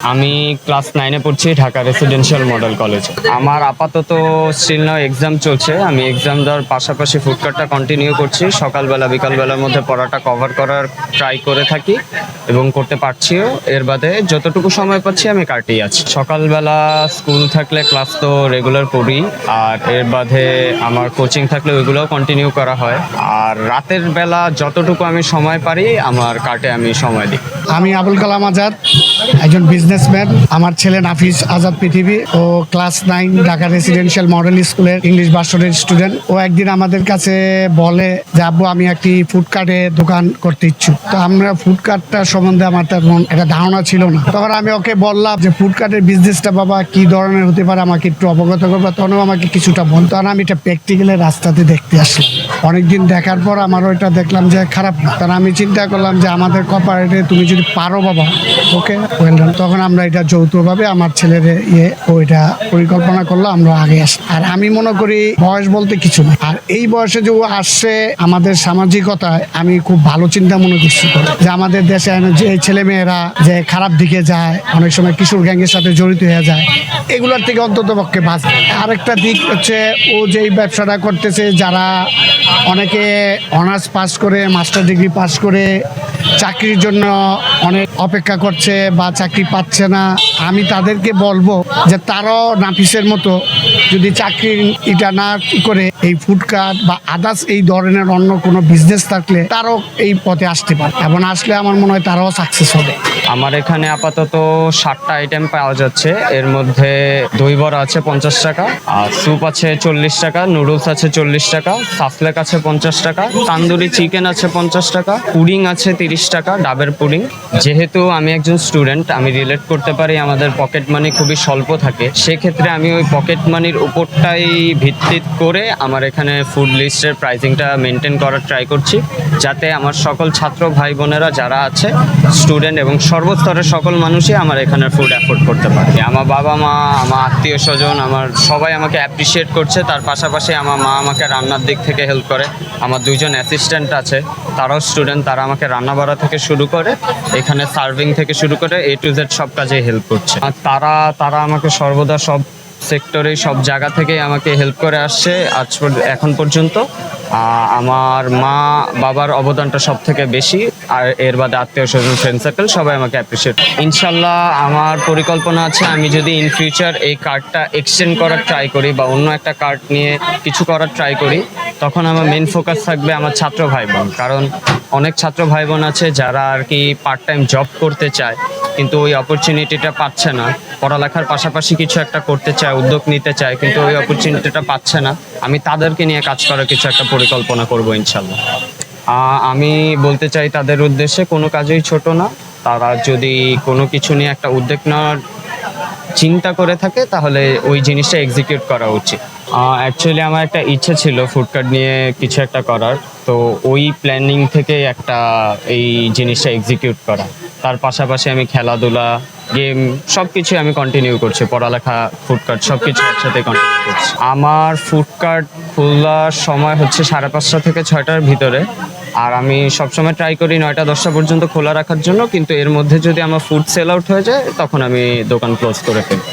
আমি ক্লাস নাইনে পড়ছি ঢাকা রেসিডেন্সিয়াল মডেল কলেজে আমার আপাতত স্টিল এক্সাম চলছে, আমি এক্সাম দেওয়ার পাশাপাশি ফুডকার্টটা কন্টিনিউ করছি। সকালবেলা, বিকালবেলার মধ্যে পড়াটা কভার করার ট্রাই করে থাকি এবং করতে পারছিও এর বাদে যতটুকু সময় পাচ্ছি আমি কাটিয়ে আছি। সকালবেলা স্কুল থাকলে ক্লাস তো রেগুলার করি, আর এর বাদে আমার কোচিং থাকলে ওইগুলোও কন্টিনিউ করা হয়। আর রাতের বেলা যতটুকু আমি সময় পারি, আমার কাটে আমি সময় দিই। আমি আবুল কালাম আজাদ একজন বিজনেসম্যান আমার ছেলে নাফিস আজাদ পৃথিবী, ও class nine Dhaka residential model স্কুলের ইংলিশ ভার্সনের স্টুডেন্ট ও একদিন আমাদের কাছে বলে যে, আব্বু, আমি একটি ফুডকার্টে দোকান করতে ইচ্ছুক। তো আমরা ফুডকার্টটা সম্বন্ধে আমার তেমন একটা ধারণা ছিল না। তখন আমি ওকে বললাম যে ফুডকার্টের বিজনেসটা বাবা কি ধরনের হতে পারে? আমাকে একটু অবগত করবে তখন আমাকে কিছুটা বল তখন আমি এটা প্র্যাকটিক্যালি রাস্তাতে দেখতে আসলাম। অনেকদিন দেখার পর আমার ওইটা দেখলাম যে, খারাপ না। তখন আমি চিন্তা করলাম যে, আমাদের কপারেটে তুমি যদি পারো বাবা, ওকে তখন আমরা এটা যৌথভাবে আমার ছেলের ইয়ে ওইটা পরিকল্পনা করল, আমরা আগে আসি, আর আমি মনে করি বয়স বলতে কিছু না। আর এই বয়সে যে ও আসছে, আমাদের সামাজিকতায় আমি খুব ভালো চিন্তা মনে করছি। যে আমাদের দেশে যে ছেলে মেয়েরা যে খারাপ দিকে যায়, অনেক সময় কিশোর গ্যাংয়ের সাথে জড়িত হয়ে যায়, এগুলোর থেকে অন্তত পক্ষে বাঁচ। আরেকটা দিক হচ্ছে, ও যেই ব্যবসাটা করতেছে, যারা অনেকে অনার্স পাস করে, মাস্টার ডিগ্রি পাস করে চাকরির জন্য অনেক অপেক্ষা করছে বা চাকরি পাচ্ছে না। আমি তাদেরকে বলব যে তারাও নাফিসের মতো যদি চাকরি এটা না করে এই ফুডকার্ট বা আদার্স এই ধরনের অন্য কোনো বিজনেস থাকলে তারাও এই পথে আসতে পারে। এবং আসলে আমার মনে হয় তারাও সাকসেস হবে। আমার এখানে আপাতত ষাটটা আইটেম পাওয়া যাচ্ছে। এর মধ্যে দই বড়া আছে পঞ্চাশ টাকা, আর স্যুপ আছে চল্লিশ টাকা নুডলস আছে চল্লিশ টাকা, সাফলেক আছে পঞ্চাশ টাকা, তান্দুরি চিকেন আছে পঞ্চাশ টাকা, পুডিং আছে তিরিশ টাকা ডাবের পুডিং। যেহেতু আমি একজন স্টুডেন্ট, আমি রিলেট করতে পারি, আমাদের পকেট মানি খুবই স্বল্প থাকে। সেক্ষেত্রে আমি ওই পকেট মানির উপরটাই ভিত্তিত করে আমার এখানে ফুড লিস্টের প্রাইসিংটা মেনটেন করার ট্রাই করছি। যাতে আমার সকল ছাত্র ভাই বোনেরা যারা আছে স্টুডেন্ট এবং সর্বস্তরের সকল মানুষই আমার এখানে ফুড অ্যাফোর্ড করতে পারে। আমার বাবা মা, আমার আত্মীয় স্বজন, আমার সবাই আমাকে অ্যাপ্রিসিয়েট করছে। তার পাশাপাশি আমার মা আমাকে রান্নার দিক থেকে হেল্প করে। আমার দুজন অ্যাসিস্ট্যান্ট আছে, তারাও স্টুডেন্ট তারা আমাকে রান্না বাড়া থেকে শুরু করে, এখানে সার্ভিং থেকে শুরু করে এ টু জেড সব কাজে হেল্প করছে। আর তারা তারা আমাকে সর্বদা সব সেক্টরে সব জায়গা থেকে আমাকে হেল্প করে আসছে। আজ এখন পর্যন্ত আমার মা বাবার অবদানটা সব থেকে বেশি, আর এর বাদে আত্মীয় স্বজন ফ্রেন্ড সার্কেল সবাই আমাকে অ্যাপ্রিসিয়েট ইনশাল্লাহ আমার পরিকল্পনা আছে, আমি যদি ইন ফিউচার এই কার্ডটা এক্সটেন্ড করার ট্রাই করি বা অন্য একটা কার্ড নিয়ে কিছু করার ট্রাই করি, তখন আমার মেন ফোকাস থাকবে আমার ছাত্র ভাই বোন। কারণ অনেক ছাত্র ভাই বোন আছে যারা আর কি পার্ট টাইম জব করতে চায়। কিন্তু ওই অপরচুনিটিটা পাচ্ছে না। পড়ালেখার পাশাপাশি কিছু একটা করতে চায়, উদ্যোগ নিতে চায়, কিন্তু ওই অপরচুনিটিটা পাচ্ছে না। আমি তাদেরকে নিয়ে কাজ করার কিছু একটা পরিকল্পনা করব ইনশাল্লাহ আমি বলতে চাই তাদের উদ্দেশ্যে, কোনো কাজই ছোট না। তারা যদি কোনো কিছু নিয়ে একটা উদ্যোগ নেওয়ার চিন্তা করে থাকে, তাহলে ওই জিনিসটা এক্সিকিউট করা উচিত। অ্যাকচুয়ালি আমার একটা ইচ্ছে ছিল ফুডকার্ট নিয়ে কিছু একটা করার। তো ওই প্ল্যানিং থেকে একটা এই জিনিসটা এক্সিকিউট করা। তার পাশাপাশি আমি খেলাধুলা গেম সব কিছু আমি কন্টিনিউ করছি, পড়ালেখা ফুডকার্ট সব কিছু একসাথে কন্টিনিউ করছি। আমার ফুডকার্ট খোলার সময় হচ্ছে সাড়ে পাঁচটা থেকে ছয়টার ভিতরে, আর আমি সবসময় ট্রাই করি নয়টা, দশটা পর্যন্ত খোলা রাখার জন্য, কিন্তু এর মধ্যে যদি আমার ফুড সেল আউট হয়ে যায়, তখন আমি দোকান ক্লোজ করে ফেলি।